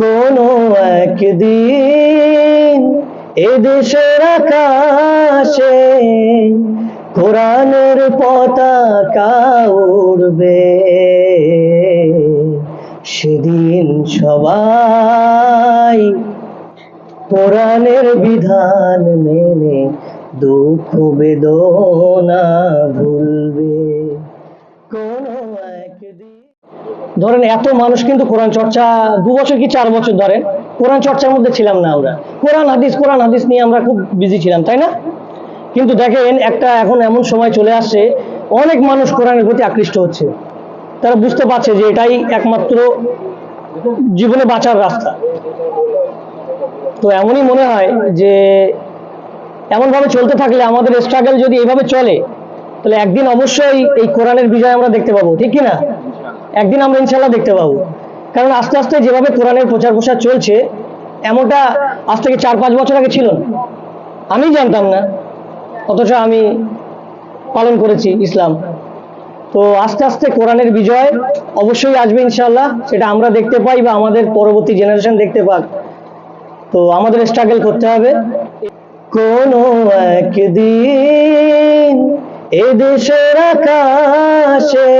কোনো একদিন এদেশের আকাশে কোরআনের পতাকা উড়বে। সেদিন সবাই কোরআনের বিধান মেনে দুঃখ বেদনা ভুলবে কোনো একদিন ধরেন এত মানুষ কিন্তু কোরআন চর্চা, দু বছর কি চার বছর ধরে? কোরআন চর্চার মধ্যে ছিলাম না আমরা। কোরআন, হাদিস কোরআন, হাদিস নিয়ে আমরা খুব বিজি ছিলাম, তাই না? কিন্তু দেখেন একটা এখন এমন সময় চলে আসছে, অনেক মানুষ কোরআনের প্রতি আকৃষ্ট হচ্ছে। তারা বুঝতে পারছে যে এটাই একমাত্র জীবনে বাঁচার রাস্তা। তো এমনই মনে হয় যে এমনভাবে চলতে থাকলে আমাদের স্ট্রাগল যদি এইভাবে চলে, তাহলে একদিন অবশ্যই এই কোরআনের বিজয় আমরা দেখতে পাবো, ঠিক কি না? একদিন আমরা ইনশাল্লাহ দেখতে পাবো। কারণ আস্তে আস্তে যেভাবে কোরআনের প্রচার প্রসার চলছে, এমনটা আজ থেকে চার পাঁচ বছর আগে ছিল না। আমি জানতাম না, অথচ আমি পালন করেছি ইসলাম। তো আস্তে আস্তে কোরআনের বিজয় অবশ্যই আসবে ইনশাল্লাহ, সেটা আমরা দেখতে পাই বা আমাদের পরবর্তী জেনারেশন দেখতে পাক। তো আমাদের স্ট্রাগল করতে হবে। কোনো একদিন এদেশের আকাশে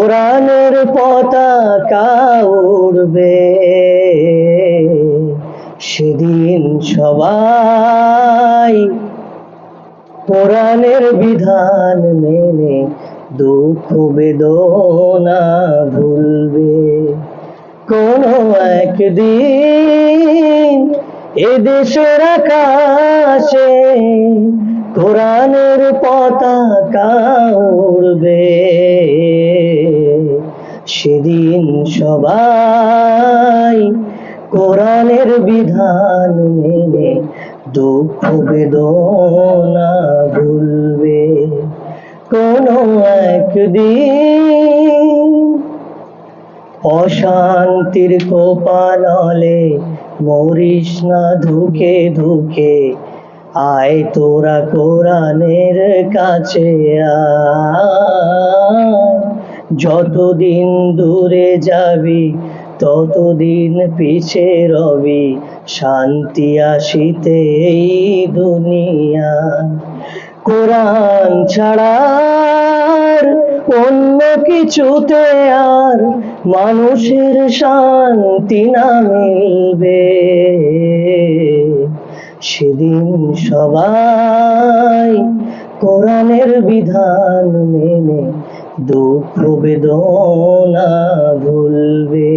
কোরআনের পতাকা উড়বে। সেদিন সবাই কোরআনের বিধান মেনে দুঃখ বেদনা ভুলবে। কোনো একদিন এদেশের আকাশে কোরআনের পতাকা উড়বে। সেদিন সবাই কোরআনের বিধান মেনে দুঃখ বেদনা ভুলবে। কোনো একদিন অশান্তির কোপানলে মরিস না ধুকে ধুকে, আয় তোরা কোরআনের কাছে আয়। যতদিন দূরে যাবি, ততদিন পিছে রবি, শান্তি আসিতে এই দুনিয়া। কোরআন ছাড়ার অন্য কিছুতে আর মানুষের শান্তি না মিলবে। সেদিন সবাই কোরআনের বিধান মেনে দুঃখ বেদনা ভুলবে।